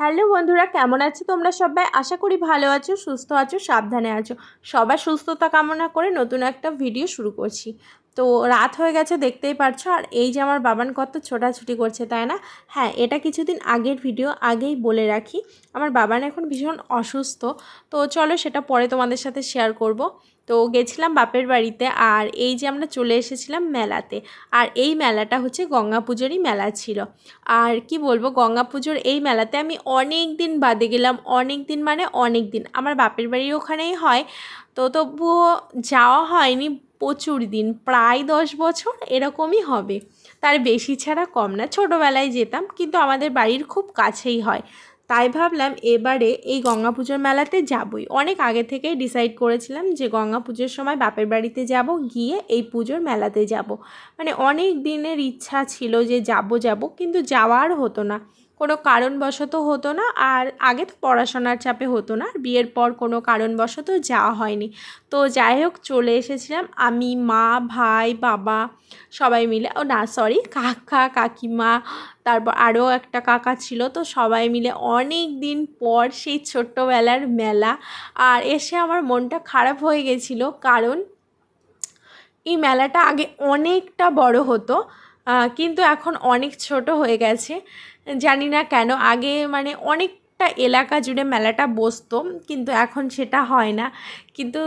Hello বন্ধুরা, কেমন আছো তোমরা সবাই? আশা করি ভালো আছো, সুস্থ আছো, সাবধানে আছো। সবার সুস্থতা কামনা করে নতুন একটা ভিডিও শুরু করছি। তো রাত হয়ে গেছে, দেখতেই পারছ। আর এই যে আমার বাবান কত ছোটাছুটি করছে, তাই না? হ্যাঁ এটা কিছুদিন আগের ভিডিও, আগেই বলে রাখি। আমার বাবান এখন ভীষণ অসুস্থ। তো চলো সেটা পরে তোমাদের সাথে শেয়ার করব। তো গেছিলাম বাপের বাড়িতে, আর এই যে আমরা চলে এসেছিলাম মেলাতে। আর এই মেলাটা হচ্ছে গঙ্গা পুজোরই মেলা ছিল। আর কি বলব, গঙ্গা পুজোর এই মেলাতে আমি অনেক দিন বাদে গেলাম, অনেক দিন মানে অনেক দিন। আমার বাপের বাড়ির ওখানেই হয়। তো তবুও যাওয়া হয়নি প্রচুর দিন, প্রায় দশ বছর এরকমই হবে। তার বেশি ছাড়া কম না, ছোটোবেলায় যেতাম, কিন্তু আমাদের বাড়ির খুব কাছেই হয়। তাই ভাবলাম এবারে এই গঙ্গা পুজোর মেলাতে যাবই। অনেক আগে থেকেই ডিসাইড করেছিলাম যে গঙ্গা পুজোর সময় বাপের বাড়িতে যাব, গিয়ে এই পুজোর মেলাতে যাব। মানে অনেক দিনের ইচ্ছা ছিল যে যাব যাব, কিন্তু যাওয়ার হতো না। কোনো কারণবশত হতো না আর আগে তো পড়াশোনার চাপে হতো না, আর বিয়ের পর কোনো কারণবশত যাওয়া হয়নি। তো যাই হোক, চলে এসেছিলাম আমি, মা, ভাই, বাবা সবাই মিলে, ও না সরি কাকা, কাকিমা, তারপর আরও একটা কাকা ছিল, তো সবাই মিলে অনেক দিন পর সেই ছোট্টবেলার মেলা, আর এসে আমার মনটা খারাপ হয়ে গেছিল, কারণ এই মেলাটা আগে অনেকটা বড় হতো কিন্তু এখন অনেক ছোট হয়ে গেছে। জানি না কেন, আগে মানে অনেকটা এলাকা জুড়ে মেলাটা বসতো, কিন্তু এখন সেটা হয় না। কিন্তু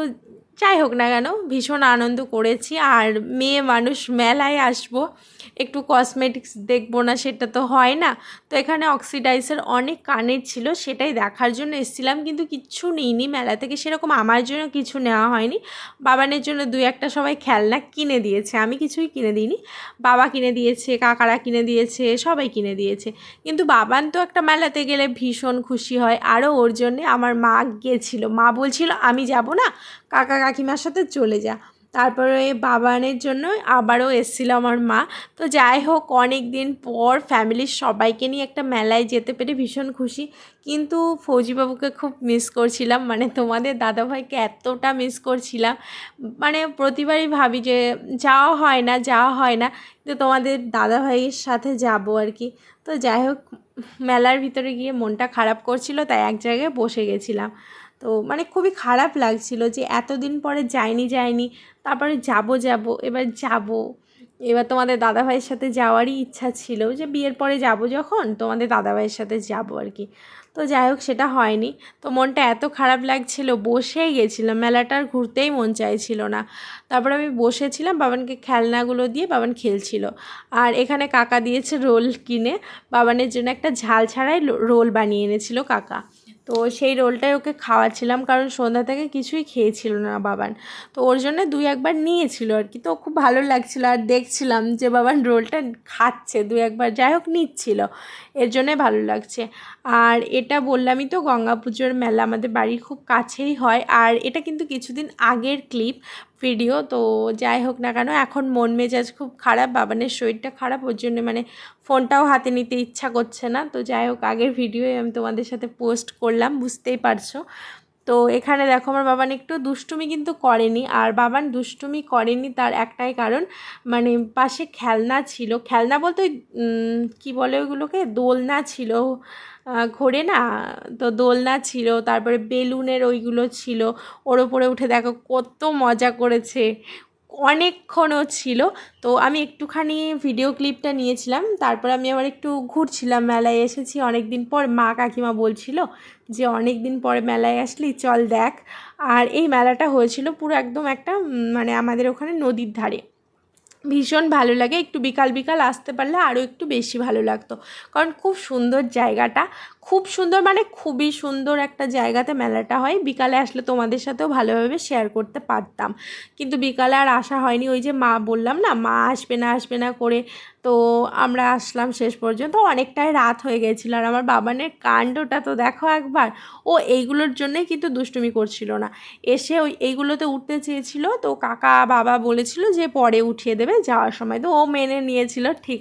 যাই হোক না কেন, ভীষণ আনন্দ করেছি। আর মেয়ে মানুষ মেলায় আসব, একটু কসমেটিক্স দেখব না, সেটা তো হয় না। তো এখানে অক্সিডাইসের অনেক কানের ছিল, সেটাই দেখার জন্য এসেছিলাম, কিন্তু কিচ্ছু নিইনি মেলা থেকে। সেরকম আমার জন্য কিছু নেওয়া হয়নি। বাবানের জন্য দুই একটা সবাই খেলনা কিনে দিয়েছে, আমি কিছুই কিনে দিইনি। বাবা কিনে দিয়েছে, কাকারা কিনে দিয়েছে, সবাই কিনে দিয়েছে। কিন্তু বাবান তো একটা মেলাতে গেলে ভীষণ খুশি হয়। আরও ওর জন্যে আমার মা গিয়েছিল মা বলছিল, আমি যাব না কাকা কাকিমার সাথে চলে যা। তারপরে বাবানের জন্য আবারও এসেছিল আমার মা। তো যাই হোক অনেক দিন পর ফ্যামিলির সবাইকে নিয়ে একটা মেলায় যেতে পেরে ভীষণ খুশি। কিন্তু ফৌজিবাবুকে খুব মিস করছিলাম। মানে তোমাদের দাদাভাইকে এতটা মিস করছিলাম। মানে প্রতিবারই ভাবি যে যাওয়া হয় না, যাওয়া হয় না। কিন্তু তোমাদের দাদাভাইয়ের সাথে যাব আর কি। তো যাই হোক, মেলার ভিতরে গিয়ে মনটা খারাপ করছিল, তাই এক জায়গায় বসে গেছিলাম। তো মানে খুবই খারাপ লাগছিল যে এতদিন পরে যায়নি যায়নি তারপরে যাব যাব, এবার যাব। এবার তোমাদের দাদাভাইয়ের সাথে যাওয়ারই ইচ্ছা ছিল যে বিয়ের পরে যাব যখন, তোমাদের দাদাভাইয়ের সাথে যাব আর কি। তো যাই হোক, সেটা হয়নি। তো মনটা এত খারাপ লাগছিল, বসেই গেছিলাম। মেলাটার ঘুরতেই মন চাইছিল না। তারপর আমি বসেছিলাম, বাবানকে খেলনাগুলো দিয়ে বাবান খেলছিল। আর এখানে কাকা দিয়েছে রোল কিনে। বাবানের জন্য একটা ঝাল ছাড়াই রোল বানিয়ে এনেছিল কাকা। তো সেই রোলটাই ওকে খাওয়াচ্ছিলাম কারণ সন্ধ্যা থেকে কিছুই খেয়েছিল না বাবান। তো ওর জন্য দুই একবার নিয়েছিল আর কি। তো খুব ভালো লাগছিল আর দেখছিলাম যে বাবান রোলটা খাচ্ছে, দুই একবার যাই হোক নিচ্ছিল। এর জন্যে ভালো লাগছে। আর এটা বললামই তো গঙ্গা পুজোর মেলা আমাদের বাড়ির খুব কাছেই হয়। আর এটা কিন্তু কিছুদিন আগের ক্লিপ। ভিডিও তো যাই হোক না কেন, এখন মন মেজাজ খুব খারাপ, বাবানের শরীরটা খারাপ, ওর জন্য মানে ফোনটাও হাতে নিতে ইচ্ছা করছে না। তো যাই হোক, আগের ভিডিওই আমি তোমাদের সাথে পোস্ট করলাম, বুঝতেই পারছ। তো এখানে দেখো আমার বাবান একটু দুষ্টুমি কিন্তু করেনি আর বাবান দুষ্টুমি করেনি তার একটাই কারণ মানে পাশে খেলনা ছিল। খেলনা বলতে কি বলে ওইগুলোকে? দোলনা ছিল। ঘোরে না? তো দোলনা ছিল, তারপরে বেলুনের ওইগুলো ছিল। ওর ওপরে উঠে দেখো কত মজা করেছে। অনেকক্ষণও ছিল। তো আমি একটুখানি ভিডিও ক্লিপটা নিয়েছিলাম। তারপর আমি আবার একটু ঘুরছিলাম, মেলায় এসেছি। অনেক দিন পর মা কাকিমা বলছিল যে অনেক দিন পরে মেলায় আসলি, চল দেখ। আর এই মেলাটা হয়েছিল পুরো একদম একটা মানে আমাদের ওখানে নদীর ধারে। ভীষণ ভালো লাগে। একটু বিকাল বিকাল আসতে পারলে আরও একটু বেশি ভালো লাগতো। কারণ খুব সুন্দর জায়গাটা খুব সুন্দর মানে খুবই সুন্দর একটা জায়গাতে মেলাটা হয়। বিকালে আসলে তোমাদের সাথেও ভালোভাবে শেয়ার করতে পারতাম। কিন্তু বিকালে আর আসা হয়নি। ওই যে মা বললাম না, মা আসবে না আসবে না করে। তো আমরা আসলাম শেষ পর্যন্ত। অনেকটাই রাত হয়ে গেছিল। আর আমার বাবানের কাণ্ডটা তো দেখো একবার। ও এইগুলোর জন্যই কিন্তু দুষ্টুমি করছিল না। এসে ওই এইগুলোতে উঠতে চেয়েছিল। তো কাকা, বাবা বলেছিল যে পরে উঠিয়ে দেবে যাওয়ার সময়। তো ও মেনে নিয়েছিল, ঠিক